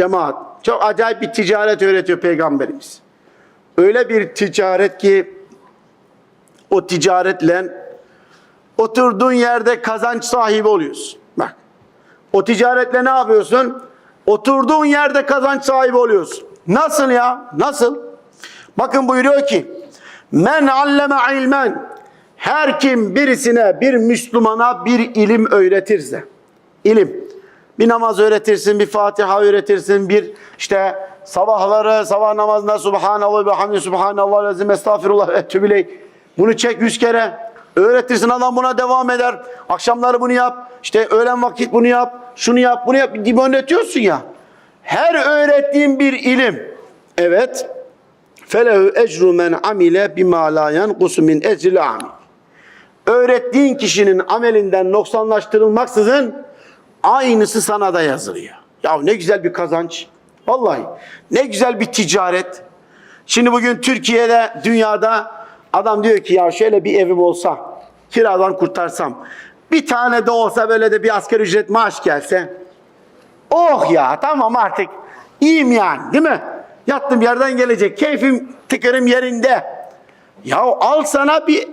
cemaat. Çok acayip bir ticaret öğretiyor Peygamberimiz. Öyle bir ticaret ki o ticaretle oturduğun yerde kazanç sahibi oluyorsun. Bak. O ticaretle ne yapıyorsun? Oturduğun yerde kazanç sahibi oluyorsun. Nasıl ya? Nasıl? Bakın buyuruyor ki Men alleme ilmen her kim birisine bir Müslümana bir ilim öğretirse ilim bir namaz öğretirsin, bir Fatiha öğretirsin, bir işte sabahları sabah namazında Subhanallah ve hamdi Subhanallah lazım estağfirullah ve etübü Bunu çek yüz kere. Öğretirsin adam buna devam eder. Akşamları bunu yap. İşte öğlen vakit bunu yap. Şunu yap, bunu yap gibi öğretiyorsun ya. Her öğrettiğin bir ilim. Evet. Felehu ecru men amile bima la yanqusu min ecril. Öğrettiğin kişinin amelinden noksanlaştırılmaksızın aynısı sana da yazılıyor. Ya ne güzel bir kazanç. Vallahi ne güzel bir ticaret. Şimdi bugün Türkiye'de, dünyada adam diyor ki ya şöyle bir evim olsa, kiradan kurtarsam, bir tane de olsa böyle de bir asgari ücret maaş gelse, oh ya tamam artık iyiyim yani değil mi? Yattım yerden gelecek, keyfim tıkırım yerinde. Ya al sana bir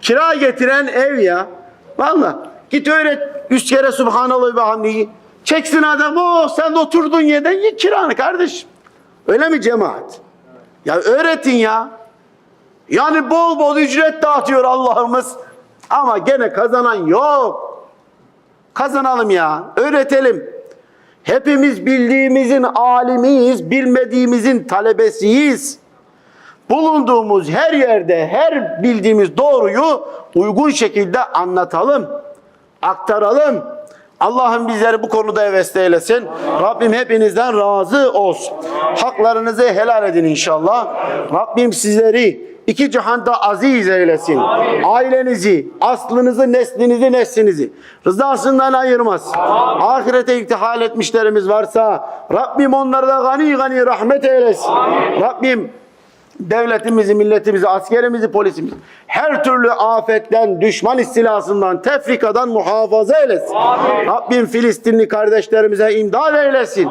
kira getiren ev ya. Vallahi git öğret üç kere Subhanallah ve hamdihi. Çeksin adamı o sen de oturduğun yerden ye kiranı kardeşim. Öyle mi cemaat? Ya öğretin ya. Yani bol bol ücret dağıtıyor Allah'ımız. Ama gene kazanan yok. Kazanalım ya. Öğretelim. Hepimiz bildiğimizin alimiyiz, bilmediğimizin talebesiyiz. Bulunduğumuz her yerde her bildiğimiz doğruyu uygun şekilde anlatalım, aktaralım. Allah'ım bizleri bu konuda hevesli eylesin. Rabbim hepinizden razı olsun. Haklarınızı helal edin inşallah. Rabbim sizleri iki cihanda aziz eylesin. Ailenizi, aslınızı, neslinizi, neslinizi rızasından ayırmaz. Ahirete iktihal etmişlerimiz varsa Rabbim onları da gani gani rahmet eylesin. Rabbim devletimizi, milletimizi, askerimizi, polisimizi her türlü afetten, düşman istilasından, tefrikadan muhafaza eylesin. Rabbim Filistinli kardeşlerimize imdad eylesin.